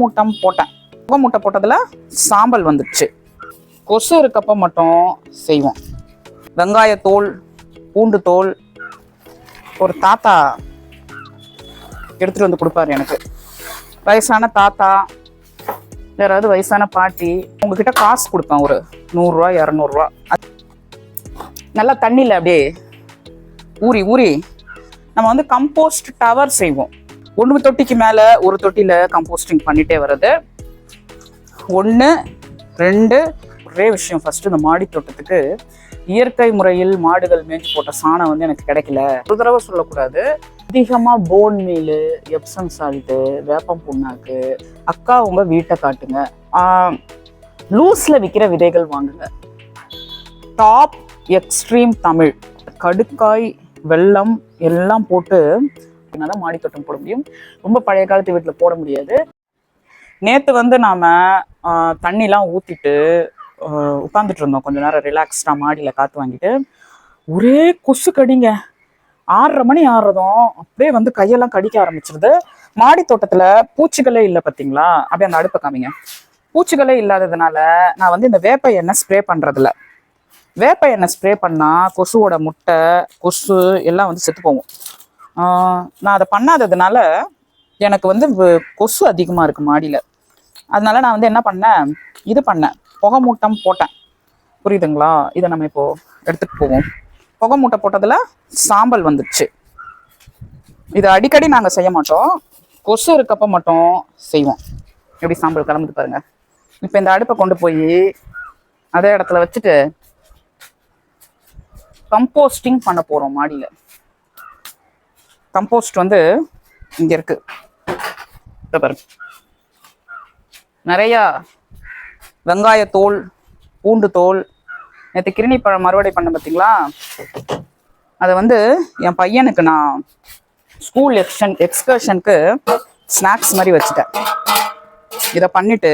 முட்டம் போட்டேன். முட்டை போட்டதில் சாம்பல் வந்துடுச்சு கொசு இருக்கப்ப மட்டும் செய்வோம். வெங்காயத்தோல் பூண்டு தோல் ஒரு தாத்தா எடுத்துட்டு வந்து கொடுப்பாரு எனக்கு. வயசான தாத்தா யாராவது வயசான பாட்டி உங்ககிட்ட காசு கொடுப்பேன் ஒரு நூறுரூவா இரநூறுவா. நல்லா தண்ணியில் அப்படியே ஊறி ஊறி நம்ம வந்து கம்போஸ்ட் டவர் செய்வோம். ஒன்று தொட்டிக்கு மேலே ஒரு தொட்டியில் கம்போஸ்டிங் பண்ணிட்டே வர்றது. ஒன்று ரெண்டு ஒரே விஷயம் ஃபஸ்ட்டு இந்த மாடி தோட்டத்துக்கு இயற்கை முறையில் மாடுகள் மேய்ச்சி போட்ட சாணம் வந்து எனக்கு கிடைக்கல. ஒரு தடவை சொல்லக்கூடாது. அதிகமாக போன் மீல் எப்சம் சால்ட்டு வேப்பம் புண்ணாக்கு அக்கா உங்கள் வீட்டை காட்டுங்க. லூஸில் விற்கிற விதைகள் வாங்குங்க. டாப் எக்ஸ்ட்ரீம் தமிழ் கடுக்காய் வெல்லம் எல்லாம் போட்டு தான் மாடி தோட்டம் போட முடியும். ரொம்ப பழைய காலத்து வீட்டில் போட முடியாது. நேற்று வந்து நாம் தண்ணிலாம் ஊற்றிட்டு உட்காந்துட்டு இருந்தோம். கொஞ்ச நேரம் ரிலாக்ஸ்டாக மாடியில் காற்று வாங்கிட்டு. ஒரே கொசு கடிங்க. ஆறரை மணி ஆறுறதும் அப்படியே வந்து கையெல்லாம் கடிக்க ஆரம்பிச்சிருது. மாடி தோட்டத்தில் பூச்சிகளே இல்லை பார்த்தீங்களா அப்படியே அந்த அடுப்பை காமிங்க. பூச்சிகளே இல்லாததுனால நான் வந்து இந்த வேப்ப எண்ணெய் ஸ்ப்ரே பண்ணுறதில்ல வேப்ப எண்ணெய் ஸ்ப்ரே பண்ணால் கொசுவோட முட்டை கொசு எல்லாம் வந்து செத்து போகும். நான் அதை பண்ணாததுனால எனக்கு வந்து கொசு அதிகமாக இருக்குது மாடியில். அதனால நான் வந்து என்ன பண்ணேன்? இது பண்ணேன். புகை மூட்டம் போட்டேன். புரியுதுங்களா? இதை நம்ம இப்போது எடுத்துகிட்டு போவோம். புகை மூட்டை போட்டதில் சாம்பல் வந்துடுச்சு இதை அடிக்கடி நாங்கள் செய்ய மாட்டோம். கொசு இருக்கப்ப மட்டும் செய்வோம். எப்படி சாம்பல் கிளம்புது பாருங்க. இப்போ இந்த அடுப்பை கொண்டு போய் அதே இடத்துல வச்சுட்டு கம்போஸ்டிங் பண்ண போகிறோம் மாடியில். கம்போஸ்ட் வந்து இங்கே இருக்கு. பாருங்க. நிறையா வெங்காயத்தோல் பூண்டு தோல் நேற்று கிருணி பழம் மறுவடை பண்ண பார்த்தீங்களா அதை வந்து என் பையனுக்கு நான் ஸ்கூல் எக்ஸ்டன் எக்ஸ்கர்ஷனுக்கு ஸ்நாக்ஸ் மாதிரி வச்சுட்டேன். இதை பண்ணிட்டு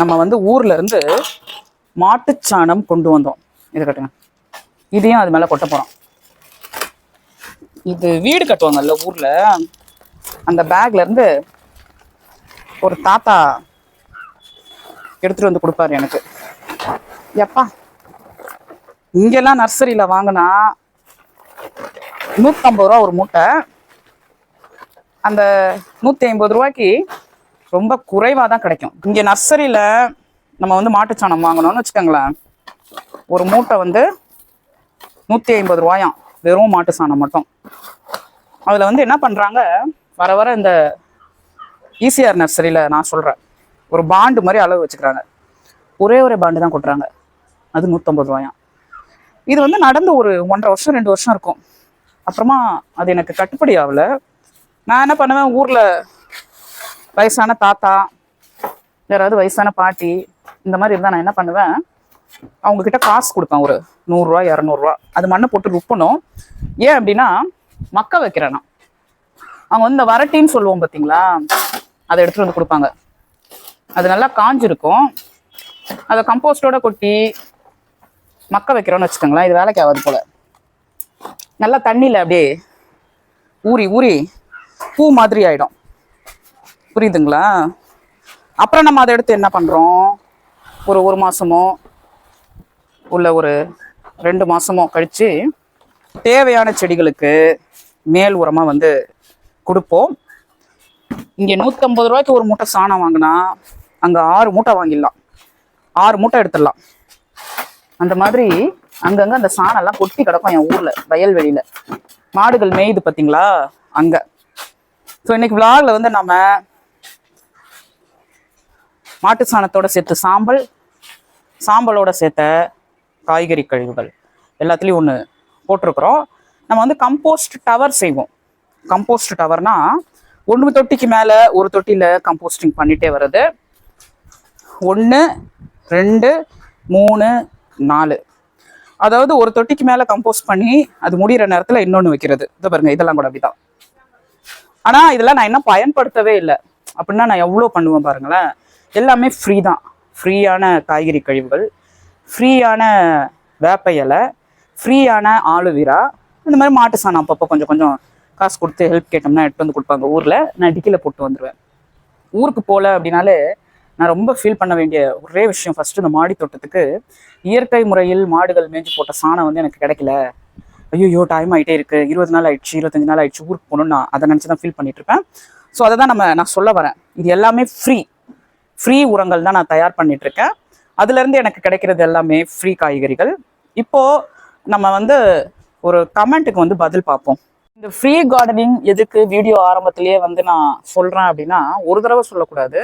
நம்ம வந்து ஊர்ல இருந்து மாட்டுச்சாணம் கொண்டு வந்தோம். இதை கட்டுங்க. இதையும் அது மேலே கொட்ட போகிறோம் இது வீடு கட்டுவாங்கல்ல ஊர்ல. அந்த பேக்ல இருந்து ஒரு தாத்தா எடுத்துட்டு வந்து கொடுப்பாரு எனக்கு. எப்பா இங்கெல்லாம் நர்சரியில வாங்கினா நூற்றம்பது ரூபா ஒரு மூட்டை. அந்த நூற்றி ஐம்பது ரூபாய்க்கு ரொம்ப குறைவாக தான் கிடைக்கும். இங்கே நர்சரியில் நம்ம வந்து மாட்டுச்சாணம் வாங்கணும்னு வச்சுக்கோங்களேன். ஒரு மூட்டை வந்து நூற்றி ஐம்பது ரூபாயாம். வெறும் மாட்டு சாணம் மட்டும். அதில் வந்து என்ன பண்ணுறாங்க வர வர இந்த ஈசிஆர் நர்சரியில் நான் சொல்கிறேன் ஒரு பாண்டு மாதிரி அளவு வச்சுக்கிறாங்க. ஒரே ஒரே பாண்டு தான் கொட்டுறாங்க. அது நூற்றம்பது ரூபாயாம் இது வந்து நடந்து ஒரு ஒன்றரை வருஷம் ரெண்டு வருஷம் இருக்கும். அப்புறமா அது எனக்கு கட்டுப்படி ஆகல. நான் என்ன பண்ணுவேன்? ஊரில் வயசான தாத்தா யாராவது வயசான பாட்டி இந்த மாதிரி இருந்தால் நான் என்ன பண்ணுவேன்? அவங்க கிட்ட காசு கொடுப்பேன் ஒரு நூறுரூவா இரநூறுவா. அது மண்ணை போட்டு ருப்பணும். ஏன் அப்படின்னா மக்க வைக்கிறேன்னா அவங்க வந்து இந்த வரட்டின்னு சொல்லுவோம் பார்த்தீங்களா அதை எடுத்துகிட்டு வந்து கொடுப்பாங்க. அது நல்லா காஞ்சிருக்கும். அதை கம்போஸ்டோட கொட்டி மக்க வைக்கிறோன்னு வச்சுக்கோங்களேன் இது வேலைக்கு ஆகாது போல். நல்லா தண்ணியில் அப்படியே ஊறி ஊறி பூ மாதிரி ஆகிடும் புரியுதுங்களா? அப்புறம் நம்ம அதை எடுத்து என்ன பண்ணுறோம் ஒரு ஒரு மாதமோ உள்ள ஒரு ரெண்டு மாசமோ கழிச்சு தேவையான செடிகளுக்கு மேல் உரமாக வந்து கொடுப்போம். இங்கே நூற்றம்பது ரூபாய்க்கு ஒரு மூட்டை சாணம் வாங்கினா அங்கே ஆறு மூட்டை வாங்கிடலாம். ஆறு மூட்டை எடுத்துடலாம். அந்த மாதிரி அங்கங்கே அந்த சாணம்லாம் கொட்டி கிடக்கும் என் ஊரில் வயல்வெளியில். மாடுகள் மேயுது பார்த்தீங்களா அங்கே. ஸோ இன்னைக்கு விழாவில் வந்து நம்ம மாட்டு சாணத்தோட சேர்த்து சாம்பல் சாம்பலோட சேர்த்த காய்கறி கழிவுகள் எல்லாத்துலேயும் ஒன்று போட்டிருக்கிறோம். நம்ம வந்து கம்போஸ்ட் டவர் செய்வோம். கம்போஸ்ட் டவர்னா ஒன்று தொட்டிக்கு மேலே ஒரு தொட்டியில் கம்போஸ்டிங் பண்ணிகிட்டே வர்றது. ஒன்று ரெண்டு மூணு நாலு. அதாவது ஒரு தொட்டிக்கு மேலே கம்போஸ்ட் பண்ணி அது முடிகிற நேரத்தில் இன்னொன்று வைக்கிறது. இதை பாருங்க இதெல்லாம் கூட அப்படிதான். ஆனால் இதெல்லாம் நான் இன்னும் பயன்படுத்தவே இல்லை. அப்படின்னா நான் எவ்வளோ பண்ணுவேன் பாருங்களேன். எல்லாமே ஃப்ரீ தான். ஃப்ரீயான காய்கறி கழிவுகள். ஃப்ரீயான வேப்ப இலை ஃப்ரீயான ஆலுவிரா இந்த மாதிரி மாட்டு சாணம் அப்பப்போ கொஞ்சம் கொஞ்சம் காசு கொடுத்து ஹெல்ப் கேட்டோம்னா எடுத்து வந்து கொடுப்பாங்க ஊரில். நான் டிக்கியில் போட்டு வந்துடுவேன் ஊருக்கு போகல அப்படின்னாலே நான் ரொம்ப ஃபீல் பண்ண வேண்டிய ஒரே விஷயம் ஃபஸ்ட்டு இந்த மாடி தோட்டத்துக்கு இயற்கை முறையில் மாடுகள் மேய்ஞ்சு போட்ட சாணம் வந்து எனக்கு கிடைக்கல. ஐயோ டைம் ஆகிட்டே இருக்குது இருபது நாள் ஆயிடுச்சு இருபத்தஞ்சு நாள் ஆயிடுச்சு ஊருக்கு போகணும்னு நான் அதை நினச்சி தான் ஃபீல் பண்ணிட்டுருப்பேன் ஸோ அதை தான் நம்ம நான் சொல்ல வரேன். இது எல்லாமே ஃப்ரீ ஃப்ரீ உரங்கள் தான் நான் தயார் பண்ணிகிட்ருக்கேன் அதுலேருந்து எனக்கு கிடைக்கிறது எல்லாமே ஃப்ரீ காய்கறிகள். இப்போது நம்ம வந்து ஒரு கமெண்ட்டுக்கு வந்து பதில் பார்ப்போம். இந்த ஃப்ரீ கார்டனிங் எதுக்கு வீடியோ ஆரம்பத்திலேயே வந்து நான் சொல்கிறேன் அப்படின்னா ஒரு தடவை சொல்லக்கூடாது.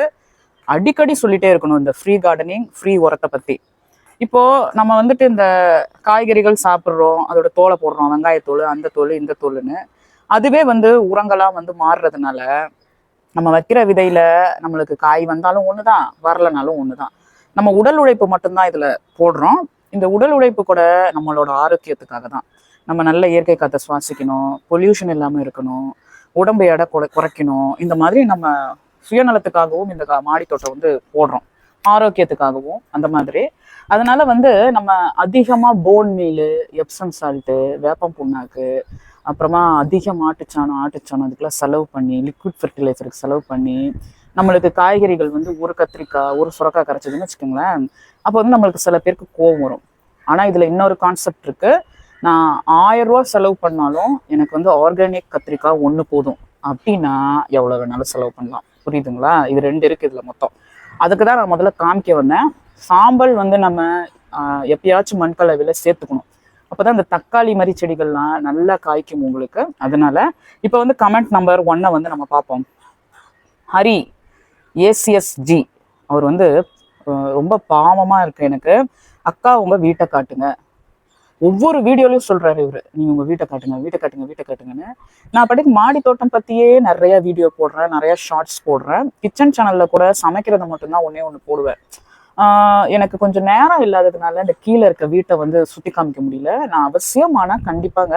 அடிக்கடி சொல்லிட்டே இருக்கணும் இந்த ஃப்ரீ கார்டனிங் ஃப்ரீ உரத்தை பற்றி இப்போ நம்ம வந்துட்டு இந்த காய்கறிகள் சாப்பிட்றோம் அதோட தோலை போடுறோம் வெங்காயத்தோல் அந்த தோல் இந்த தோல்னு அதுவே வந்து உரங்களாக வந்து மாறுறதுனால நம்ம வைக்கிற விதையில் நம்மளுக்கு காய் வந்தாலும் ஒன்று தான் வரலனாலும் தான் நம்ம உடல் உழைப்பு மட்டும்தான் இதில் போடுறோம். இந்த உடல் உழைப்பு கூட நம்மளோட ஆரோக்கியத்துக்காக தான் நம்ம நல்ல இயற்கை காற்றை சுவாசிக்கணும் பொல்யூஷன் இல்லாமல் இருக்கணும் உடம்பு எடை குறை குறைக்கணும். இந்த மாதிரி நம்ம சுயநலத்துக்காகவும் இந்த கா- மாடி தோட்டம் வந்து போடுறோம். ஆரோக்கியத்துக்காகவும் அந்த மாதிரி. அதனால வந்து நம்ம அதிகமாக போன் மீல் எப்சம் சால்ட்டு வேப்பம் புண்ணாக்கு அப்புறமா அதிக மாட்டுச்சாணம் ஆட்டுச்சாணம் அதுக்கெல்லாம் செலவு பண்ணி லிக்விட் ஃபெர்டிலைசருக்கு செலவு பண்ணி நம்மளுக்கு காய்கறிகள் வந்து ஒரு கத்திரிக்காய் ஒரு சுரக்காய் கரைச்சதுன்னு வச்சுக்கோங்களேன். அப்போ வந்து நம்மளுக்கு சில பேருக்கு கோவம் வரும். ஆனால் இதில் இன்னொரு கான்செப்ட் இருக்கு. நான் ஆயிரம் ரூபா செலவு பண்ணாலும் எனக்கு வந்து ஆர்கானிக் கத்திரிக்காய் ஒன்று போதும். அப்படின்னா எவ்வளோ வேணாலும் செலவு பண்ணலாம். புரியுதுங்களா? இது ரெண்டு இருக்கு இதில் மொத்தம். அதுக்கு தான் நான் முதல்ல காமிக்க வந்தேன். சாம்பல் வந்து நம்ம எப்பயாச்சும் எப்பயாச்சும் மண்கலவையில் சேர்த்துக்கணும். அப்பதான் இந்த தக்காளி மாதிரி செடிகள்லாம் நல்லா காய்க்கும் உங்களுக்கு. அதனால இப்போ வந்து கமெண்ட் நம்பர் ஒன்னை வந்து நம்ம பார்ப்போம். ஹரி ஏசிஎஸ்ஜி அவர் வந்து ரொம்ப பாவமாக இருக்கு எனக்கு. அக்கா உங்கள் வீட்டை காட்டுங்க. ஒவ்வொரு வீடியோலையும் சொல்கிறாரு இவர். நீங்கள் உங்கள் வீட்டை காட்டுங்க வீட்டை காட்டுங்க வீட்டை காட்டுங்கன்னு. நான் படிக்க மாடி தோட்டம் பற்றியே நிறையா வீடியோ போடுறேன் நிறையா ஷார்ட்ஸ் போடுறேன். கிச்சன் சேனலில் கூட சமைக்கிறத மட்டும்தான் ஒன்றே ஒன்று போடுவேன். எனக்கு கொஞ்சம் நேரம் இல்லாததுனால இந்த கீழே இருக்க வீட்டை வந்து சுற்றி காமிக்க முடியல. நான் அவசியம் கண்டிப்பாங்க.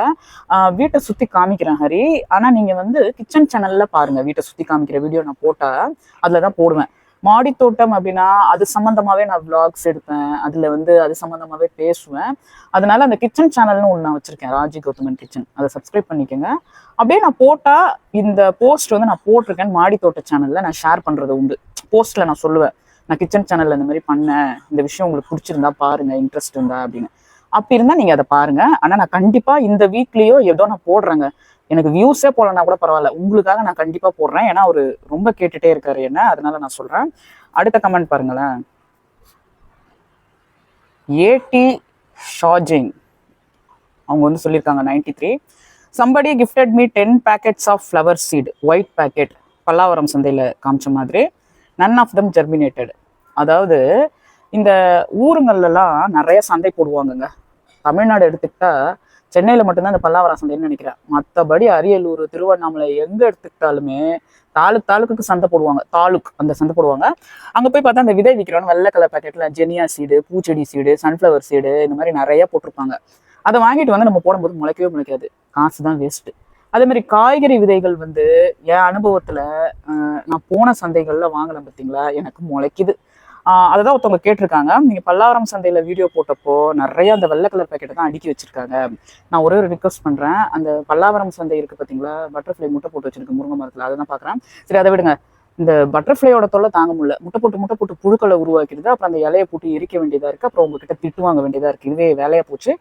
வீட்டை சுற்றி காமிக்கிறேன் ஹரி. ஆனால் நீங்கள் வந்து கிச்சன் சேனலில் பாருங்கள் வீட்டை சுற்றி காமிக்கிற வீடியோ நான் போட்டால் அதில் தான் போடுவேன். மாடி தோட்டம் அப்படின்னா அது சம்மந்தமாகவே நான் விளாக்ஸ் எடுப்பேன். அதில் வந்து அது சம்மந்தமாகவே பேசுவேன். அதனால அந்த கிச்சன் சேனல்னு ஒன்று நான் வச்சுருக்கேன். ராஜி கௌதமன் கிச்சன். அதை சப்ஸ்கிரைப் பண்ணிக்கோங்க. அப்படியே நான் போட்டால் இந்த போஸ்ட் வந்து நான் போட்டிருக்கேன். மாடி தோட்ட சேனலில் நான் ஷேர் பண்ணுறது உண்டு. போஸ்ட்டில் நான் சொல்லுவேன். நான் கிச்சன் சேனலில் இந்த மாதிரி பண்ணேன் இந்த விஷயம் உங்களுக்கு பிடிச்சிருந்தா பாருங்கள் இன்ட்ரெஸ்ட் இருந்தா அப்படின்னு. அப்படி இருந்தால் நீங்கள் அதை பாருங்கள் ஆனால் நான் கண்டிப்பாக இந்த வீக்லேயோ ஏதோ நான் போடுறேங்க. எனக்கு வியூஸே போடலன்னா கூட பரவாயில்ல. உங்களுக்காக நான் கண்டிப்பாக போடுறேன். ஏன்னா அவர் ரொம்ப கேட்டுகிட்டே இருக்காரு என்ன. அதனால நான் சொல்கிறேன் அடுத்த கமெண்ட் பாருங்களேன். ஏடி ஷாஜிங் அவங்க வந்து சொல்லியிருக்காங்க ninety three somebody gifted me ten packets of flower seed white packet Pallavaram சந்தையில் காமிச்ச மாதிரி. நன் ஆஃப் தம் ஜெர்மினேட்டட் அதாவது இந்த ஊருங்கள்லாம் நிறைய சந்தை போடுவாங்கங்க. தமிழ்நாடு எடுத்துக்கிட்டா சென்னையில் மட்டும்தான் இந்த பல்லாவரா சந்தைன்னு நினைக்கிறேன். மற்றபடி அரியலூர் திருவண்ணாமலை எங்கே எடுத்துக்கிட்டாலுமே தாலுக் தாலுக்குக்கு சந்தை போடுவாங்க. தாலுக் அந்த சந்தை போடுவாங்க. அங்கே போய் பார்த்தா அந்த விதை விற்கிறோன்னு வெள்ளை கலர் பேக்கெட்டில் ஜெனியா சீடு பூச்செடி சீடு சன்ஃப்ளவர் சீடு இந்த மாதிரி நிறைய போட்டிருப்பாங்க. அதை வாங்கிட்டு வந்து நம்ம போடும்போது முளைக்கவே முளைக்காது. காசு தான் வேஸ்ட்டு அதே மாதிரி காய்கறி விதைகள் வந்து என் அனுபவத்துல நான் போன சந்தைகள்ல வாங்கினேன் பார்த்தீங்களா எனக்கு முளைக்குது. அதை தான் ஒருத்தவங்க கேட்டிருக்காங்க. நீங்கள் பல்லாவரம் சந்தையில் வீடியோ போட்டப்போ நிறைய அந்த வெள்ளை கலர் பேக்கெட்டை தான் அடுக்கி வச்சிருக்காங்க. நான் ஒரே ஒரு ரிக்வஸ்ட் பண்ணுறேன் அந்த பல்லாவரம் சந்தை இருக்குது பார்த்தீங்களா பட்டர்ஃப்ளை முட்டை போட்டு வச்சிருக்கு முருங்கை மரத்தில். அதை தான் பார்க்குறேன் சரி அதை விடுங்க. இந்த பட்டர்ஃப்ளையோட தொல்லை தாங்க முடியல. முட்டை போட்டு முட்டை போட்டு புழுக்களை உருவாக்கிடுது. அப்புறம் அந்த இலையை போட்டு எரிக்க வேண்டியதாக இருக்குது அப்புறம் உங்ககிட்ட திட்டு வாங்க வேண்டியதாக இருக்குது இதுவே வேலையாக போச்சு.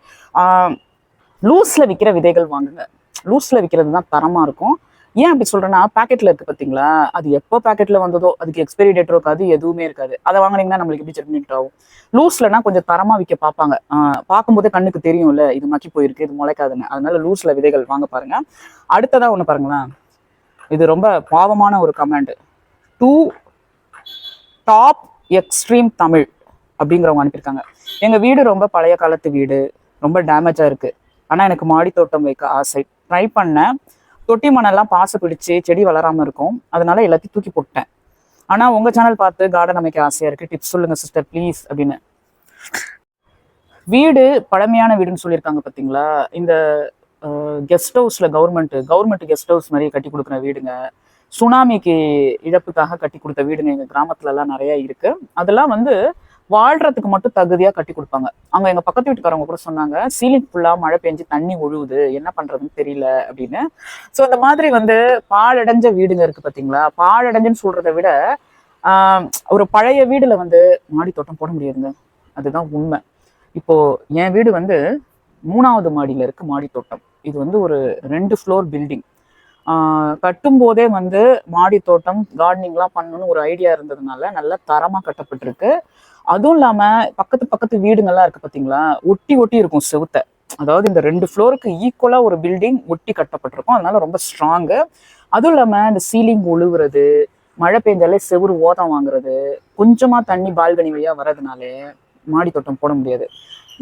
லூஸில் விற்கிற விதைகள் வாங்குங்க. லூஸில் விற்கிறது தான் தரமாக இருக்கும். ஏன் அப்படி சொல்கிறேன்னா பேக்கெட்டில் இருக்குது பார்த்தீங்களா அது எப்போ பேக்கெட்டில் வந்ததோ அதுக்கு எக்ஸ்பைரி டேட் இருக்காது எதுவுமே இருக்காது. அதை வாங்குனீங்கன்னா நம்மளுக்கு எப்படி ஜெர்மினேட் ஆகும்? லூஸ்லனா கொஞ்சம் தரமாக விற்க பார்ப்பாங்க. பார்க்கும்போதே கண்ணுக்கு தெரியும்ல இது மக்கி போயிருக்கு இது முளைக்காதுன்னு. அதனால லூஸில் விதைகள் வாங்க பாருங்கள் அடுத்ததாக ஒன்று பாருங்களேன். இது ரொம்ப பாவமான ஒரு comment two top extreme Tamil அப்படிங்கிறவங்க அனுப்பியிருக்காங்க. எங்கள் வீடு ரொம்ப பழைய காலத்து வீடு ரொம்ப டேமேஜாக இருக்குது ஆனால் எனக்கு மாடி தோட்டம் வைக்க ஆசை. ட்ரை பண்ணேன் தொட்டி மணல்லாம் பாசு பிடிச்சு செடி வளராம இருக்கும். அதனால எல்லாத்தையும் தூக்கி போட்டேன். ஆனா உங்க சேனல் பார்த்து கார்டன் அமைக்க ஆசையா இருக்கு? டிப்ஸ் சொல்லுங்க சிஸ்டர் ப்ளீஸ் அப்படின்னு. வீடு பழமையான வீடுன்னு சொல்லியிருக்காங்க பாத்தீங்களா? இந்த கெஸ்ட் ஹவுஸ்ல கவர்மெண்ட் கவர்மெண்ட் கெஸ்ட் ஹவுஸ் மாதிரி கட்டி கொடுக்குற வீடுங்க. சுனாமிக்கு இழப்புக்காக கட்டி கொடுத்த வீடுங்க எங்க கிராமத்துல எல்லாம் நிறைய இருக்கு. அதெல்லாம் வந்து வாழ்றதுக்கு மட்டும் தகுதியா கட்டி கொடுப்பாங்க. அவங்க எங்க பக்கத்து வீட்டுக்காரவங்க கூட சொன்னாங்க சீலிங் ஃபுல்லா மழை பெஞ்சு தண்ணி ஒழுகுது என்ன பண்றதுன்னு தெரியல அப்படின்னு. சோ இந்த மாதிரி வந்து பாழடைஞ்ச வீடுங்க இருக்கு பாத்தீங்களா? பாழடைஞ்சுன்னு சொல்றதை விட ஆஹ் ஒரு பழைய வீடுல வந்து மாடி தோட்டம் போட முடியாதுங்க. அதுதான் உண்மை. இப்போ என் வீடு வந்து மூணாவது மாடியில இருக்கு மாடி தோட்டம். இது வந்து ஒரு ரெண்டு ஃப்ளோர் பில்டிங் கட்டும் போதே வந்து மாடி தோட்டம் கார்டனிங்லாம் பண்ணணும்னு ஒரு ஐடியா இருந்ததுனால நல்லா தரமாக கட்டப்பட்டிருக்கு. அதுவும் இல்லாம பக்கத்து பக்கத்து வீடுங்கள்லாம் இருக்கு பாத்தீங்களா? ஒட்டி ஒட்டி இருக்கும் செவுத்த. அதாவது இந்த ரெண்டு ஃப்ளோருக்கு ஈக்குவலா ஒரு பில்டிங் ஒட்டி கட்டப்பட்டிருக்கும். அதனால ரொம்ப ஸ்ட்ராங்கு அதுவும் இல்லாம இந்த சீலிங் ஒழுகுறது மழை பெஞ்சாலே செவுரு ஓதம் வாங்குறது கொஞ்சமா தண்ணி பால்கனி வழியா வர்றதுனாலே மாடி தோட்டம் போட முடியாது.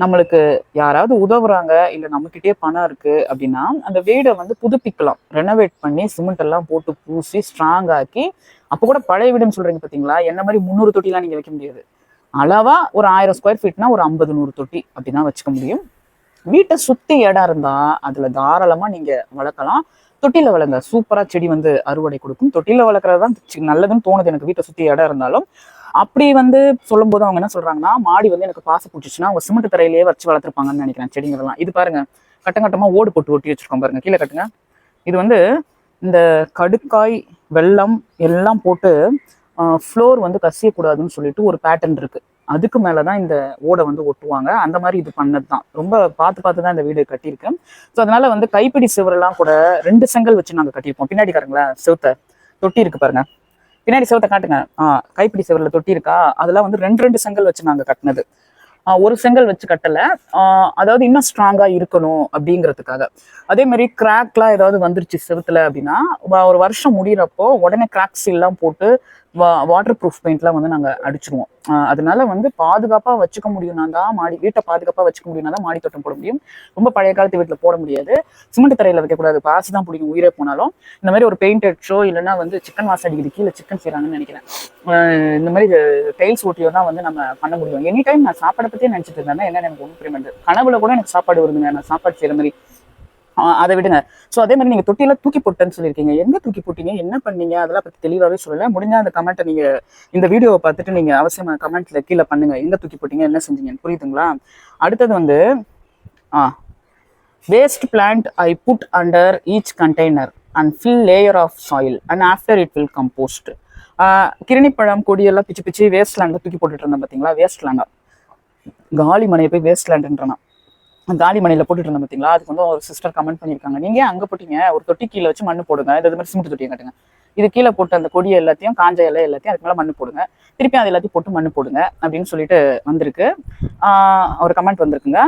நம்மளுக்கு யாராவது உதவுறாங்க இல்ல நம்மக்கிட்டே பணம் இருக்கு அப்படின்னா அந்த வீடை வந்து புதுப்பிக்கலாம். ரெனோவேட் பண்ணி சிமெண்ட் எல்லாம் போட்டு பூசி ஸ்ட்ராங் ஆக்கி அப்போ கூட பழைய வீடுன்னு சொல்றீங்க பாத்தீங்களா? என்ன மாதிரி முந்நூறு தொட்டிலாம் நீங்க வைக்க முடியாது. அளவாக ஒரு ஆயிரம் ஸ்கொயர் ஃபீட்னா ஒரு ஐம்பது நூறு தொட்டி அப்படிதான் வச்சுக்க முடியும். வீட்டை சுற்றி இடம் இருந்தால் அதில் தாராளமாக நீங்கள் வளர்க்கலாம். தொட்டியில் வளருங்க சூப்பராக செடி வந்து அறுவடை கொடுக்கும். தொட்டியில் வளர்க்குறது தான் சி- நல்லதுன்னு தோணுது எனக்கு. வீட்டை சுற்றி இடம் இருந்தாலும். அப்படி வந்து சொல்லும்போது அவங்க என்ன சொல்கிறாங்கன்னா மாடி வந்து எனக்கு பாச பிடிச்சிச்சுன்னா அவங்க சிமெண்ட் தரையிலேயே வச்சு வளர்த்துருப்பாங்கன்னு நினைக்கிறேன் செடிங்கெல்லாம் இது பாருங்க. கட்டம் கட்டமாக ஓடு போட்டு ஒட்டி வச்சுருக்கோம் பாருங்க. கீழே கட்டுங்க. இது வந்து இந்த கடுக்காய் வெல்லம் எல்லாம் போட்டு ஃப்ளோர் வந்து கசியக்கூடாதுன்னு சொல்லிட்டு ஒரு பேட்டர்ன் இருக்கு. அதுக்கு மேலே தான் இந்த ஓடை வந்து ஒட்டுவாங்க. அந்த மாதிரி இது பண்ணது தான் ரொம்ப பார்த்து பார்த்து தான் இந்த வீடு கட்டியிருக்கேன். ஸோ அதனால வந்து கைப்பிடி சுவரெல்லாம் கூட ரெண்டு செங்கல் வச்சு நாங்கள் கட்டியிருப்போம். பின்னாடிக்காரங்களா? செவத்தை செவுத்த தொட்டி இருக்கு பாருங்க. பின்னாடி செவத்தை காட்டுங்க. ஆ கைப்பிடி சுவரில் தொட்டி இருக்கா அதெல்லாம் வந்து ரெண்டு ரெண்டு செங்கல் வச்சு நாங்கள் கட்டினது. ஒரு செங்கல் வச்சு கட்டல. அதாவது இன்னும் ஸ்ட்ராங்கா இருக்கணும் அப்படிங்கிறதுக்காக. அதே மாதிரி கிராக்லாம் ஏதாவது வந்துருச்சு செவுத்துல அப்படின்னா ஒரு வருஷம் முடியிறப்போ உடனே கிராக் சீல்லாம் போட்டு வாட்டர் ப்ரூஃப் பெயிண்ட்லாம் வந்து நாங்கள் அடிச்சிருவோம். அதனால வந்து பாதுகாப்பாக வச்சுக்க முடியும்னா தான் மாடி வீட்டை பாதுகாப்பாக வச்சுக்க முடியும்னா தான் மாடி தோட்டம் போட முடியும். ரொம்ப பழைய காலத்து வீட்டில் போட முடியாது. சிமெண்ட் தரையில் வைக்கக்கூடாது. பாசு தான் பிடிக்கும் உயிரே போனாலும். இந்த மாதிரி ஒரு பெயிண்ட் அடிச்சோ இல்லைன்னா வந்து சிக்கன் வாசம் அடிக்கிறது கீழே சிக்கன் செய்கிறாங்கன்னு நினைக்கிறேன். இந்த மாதிரி டைல்ஸ் ஓட்டியோ தான் வந்து நம்ம பண்ண முடியும். எனி டைம் நான் சாப்பாடை பற்றியே நினச்சிட்டு இருந்தேன் என்ன எனக்கு ஒன்றும் புரிய கனவுல கூட எனக்கு சாப்பாடு வருதுங்க. நான் சாப்பாடு செய்கிற மாதிரி அதை விடுங்க. ஸோ அதே மாதிரி நீங்கள் தொட்டியில் தூக்கி போட்டேன்னு சொல்லியிருக்கீங்க. எங்கே தூக்கி போட்டீங்க? என்ன பண்ணீங்க? அதெல்லாம் பற்றி தெளிவாகவே சொல்லலை. முடிஞ்சால் அந்த கமெண்ட்டை நீங்கள் இந்த வீடியோவை பார்த்துட்டு நீங்கள் அவசியமாக கமெண்ட்டில் கீழே பண்ணுங்கள் எங்கே தூக்கி போட்டீங்க? என்ன செஞ்சீங்கன்னு புரியுதுங்களா? அடுத்தது வந்து a waste plant I put under each container and fill layer of soil and after it will compost கிருணிப்பழம் கொடியெல்லாம் பிச்சு பிச்சு வேஸ்ட் லேண்டில் தூக்கி போட்டுட்டு இருந்தேன் பார்த்தீங்களா வேஸ்ட் லேண்டா காலி மனையை போய் வேஸ்ட் லேண்டுன்றனா காலி மனையில் போட்டுட்டு இருந்தோம் பார்த்தீங்களா அதுக்கு வந்து ஒரு சிஸ்டர் கமெண்ட் பண்ணியிருக்காங்க. நீங்கள் ஏன் அங்கே போட்டீங்க? ஒரு தொட்டி கீழே வச்சு மண்ணு போடுங்க. இது மாதிரி சிமெண்ட் தொட்டியை கட்டுங்க. இது கீழே போட்டு அந்த கொடியை எல்லாத்தையும் காஞ்ச இலை எல்லாத்தையும் அதுக்கு மேலே மண்ணு போடுங்க. திருப்பி அது எல்லாத்தையும் போட்டு மண்ணு போடுங்க அப்படின்னு சொல்லிட்டு வந்திருக்கு. ஆஹ் ஒரு கமெண்ட் வந்திருக்குங்க.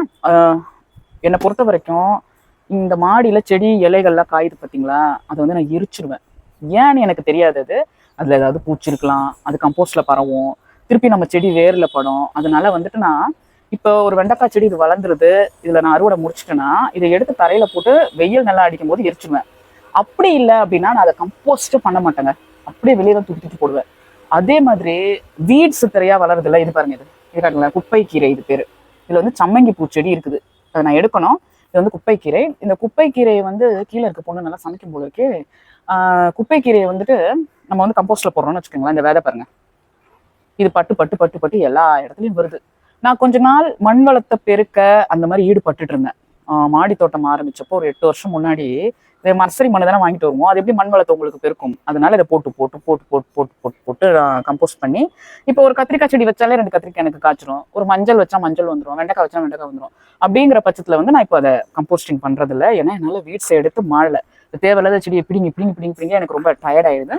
என்னை பொறுத்த வரைக்கும் இந்த மாடியில் செடி இலைகள்லாம் காயுது பார்த்தீங்களா அதை வந்து நான் எரிச்சிடுவேன் ஏன்னு எனக்கு தெரியாது அது. அதில் ஏதாவது பூச்சி இருக்கலாம். அது கம்போஸ்டில் பரவும். திருப்பி நம்ம செடி வேரில் படும். அதனால வந்துட்டு நான் இப்போ ஒரு வெண்டைக்காய் செடி இது வளர்ந்துருது இதில் நான் அறுவடை முடிச்சிட்டேன்னா இதை எடுத்து தரையில் போட்டு வெயில் நல்லா அடிக்கும் போது எரிச்சிருவேன். அப்படி இல்லை அப்படின்னா நான் அதை கம்போஸ்ட் பண்ண மாட்டேங்க. அப்படியே வெளியே தான் தூக்கி தூக்கி போடுவேன். அதே மாதிரி வீட்ஸ் திரையா வளருதுல்ல இது பாருங்க இது. இது குப்பை கீரை இது பேர். இதில் வந்து சம்மங்கி பூச்செடி இருக்குது. அதை நான் எடுக்கணும். இது வந்து குப்பைக்கீரை. இந்த குப்பைக்கீரையை வந்து கீழே இருக்க பொண்ணு நல்லா சமைக்கும் போல இருக்கு. குப்பைக்கீரையை வந்துட்டு நம்ம வந்து கம்போஸ்ட்ல போடுறோம்னு வச்சுக்கோங்களேன் இந்த வேதை பாருங்க. இது பட்டு பட்டு பட்டு பட்டு எல்லா இடத்துலையும் வருது. நான் கொஞ்ச நாள் மண் வளத்தை பெருக்க அந்த மாதிரி ஈடுபட்டுட்டு இருந்தேன். மாடி தோட்டம் ஆரம்பிச்சப்போ ஒரு எட்டு வருஷம் முன்னாடி இந்த நர்சரி மண்ணு தானே வாங்கிட்டு வருவோம். அது எப்படி மண் வளத்தை உங்களுக்கு பெருக்கும்? அதனால இதை போட்டு போட்டு போட்டு போட்டு போட்டு போட்டு போட்டு கம்போஸ்ட் பண்ணி இப்போ ஒரு கத்திரிக்காய் செடி வச்சாலே ரெண்டு கத்திரிக்காய் எனக்கு காய்ச்சிரும். ஒரு மஞ்சள் வச்சா மஞ்சள் வந்துடும் வெண்டைக்காய் வச்சா வெண்டைக்காய் வந்துடும் அப்படிங்கிற பட்சத்தில் வந்து நான் இப்போ அதை கம்போஸ்டிங் பண்ணுறதில்ல ஏன்னா என்னால் வீட்ஸை எடுத்து மாழலை தேவையில்லாத செடியை பிடிங்கி பிடிங்கி பிடிங்கி பிடிங்க எனக்கு ரொம்ப டயர்ட் ஆயிடுது.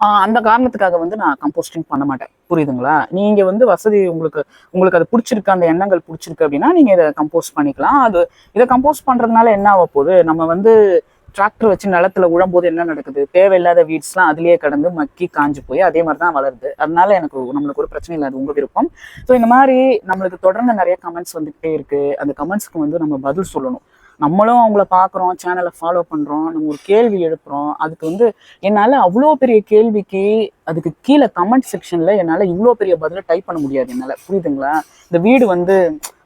அந்த காரணத்துக்காக வந்து நான் கம்போஸ்டிங் பண்ண மாட்டேன். புரியுதுங்களா? நீங்க வந்து வசதி உங்களுக்கு உங்களுக்கு அது பிடிச்சிருக்கு அந்த எண்ணங்கள் பிடிச்சிருக்கு அப்படின்னா நீங்க இதை கம்போஸ்ட் பண்ணிக்கலாம். அது இதை கம்போஸ்ட் பண்றதுனால என்ன ஆக போகுது? நம்ம வந்து டிராக்டர் வச்சு நிலத்துல உழும்போது என்ன நடக்குது? தேவையில்லாத வீட்ஸ்லாம் அதுலயே கடந்து மக்கி காஞ்சு போய் அதே மாதிரி தான் வளருது. அதனால எனக்கு நம்மளுக்கு ஒரு பிரச்சனை இல்லை அது உங்க விருப்பம். ஸோ இந்த மாதிரி நம்மளுக்கு தொடர்ந்து நிறைய கமெண்ட்ஸ் வந்துகிட்டே இருக்கு. அந்த கமெண்ட்ஸ்க்கு வந்து நம்ம பதில் சொல்லணும். நம்மளும் அவங்கள பார்க்குறோம் சேனலை ஃபாலோ பண்ணுறோம் நம்ம ஒரு கேள்வி எழுப்புறோம். அதுக்கு வந்து என்னால் அவ்வளோ பெரிய கேள்விக்கு அதுக்கு கீழே கமெண்ட் செக்ஷனில் என்னால் இவ்வளோ பெரிய பதிலை டைப் பண்ண முடியாது என்னால். புரியுதுங்களா? இந்த வீடு வந்து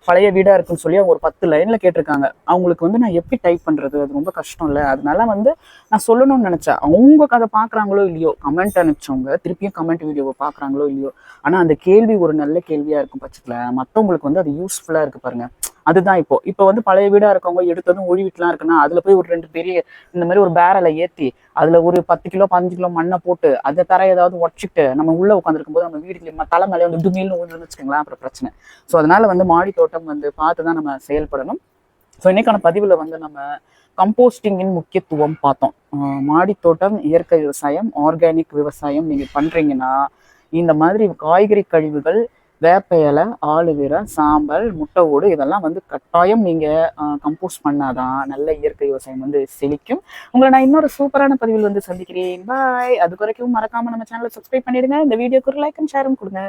பழைய வீடாக இருக்குன்னு சொல்லி அவங்க ஒரு பத்து லைனில் கேட்டிருக்காங்க. அவங்களுக்கு வந்து நான் எப்படி டைப் பண்ணுறது அது ரொம்ப கஷ்டம் இல்லை அதனால வந்து நான் சொல்லணும்னு நினச்சேன். அவங்க கதை பார்க்குறாங்களோ இல்லையோ கமெண்ட் அனுப்பிச்சவங்க திருப்பியும் கமெண்ட் வீடியோவை பார்க்குறாங்களோ இல்லையோ ஆனால் அந்த கேள்வி ஒரு நல்ல கேள்வியாக இருக்கும் பட்சத்தில் மற்றவங்களுக்கு வந்து அது யூஸ்ஃபுல்லாக இருக்குது பாருங்கள் அதுதான் இப்போ. இப்போ வந்து பழைய வீடாக இருக்கவங்க எடுத்ததும் ஒழி வீட்டுலாம் இருக்குன்னா அதில் போய் ஒரு ரெண்டு பெரிய இந்த மாதிரி ஒரு பேரலை ஏற்றி அதில் ஒரு பத்து கிலோ பதினஞ்சு கிலோ மண்ணை போட்டு அதை தர ஏதாவது உடச்சிட்டு நம்ம உள்ளே உட்காந்துருக்கும் போது நம்ம வீட்டுல தலை மேலே வந்து டுமில்னு விழுந்து வச்சுக்கோங்களேன் அப்புறம் பிரச்சனை. ஸோ அதனால் வந்து மாடி தோட்டம் வந்து பார்த்து தான் நம்ம செயல்படணும். ஸோ இன்னைக்கான பதிவில் வந்து நம்ம கம்போஸ்டிங்கின் முக்கியத்துவம் பார்த்தோம். மாடித்தோட்டம் மாடி தோட்டம் இயற்கை விவசாயம் ஆர்கானிக் விவசாயம் நீங்கள் பண்ணுறீங்கன்னா இந்த மாதிரி காய்கறி கழிவுகள் வேப்ப இலை ஆலுவேரா சாம்பல் முட்டை ஓடு இதெல்லாம் வந்து கட்டாயம் நீங்கள் கம்போஸ் பண்ணாதான் நல்ல இயற்கை விவசாயம் வந்து செழிக்கும். உங்களை நான் இன்னொரு சூப்பரான பதிவில் வந்து சந்திக்கிறேன். பாய் அது வரைக்கும் மறக்காமல் நம்ம சேனலை சப்ஸ்கிரைப் பண்ணிடுங்க. இந்த வீடியோக்கு ஒரு லைக் அண்ட் ஷேரும் கொடுங்க.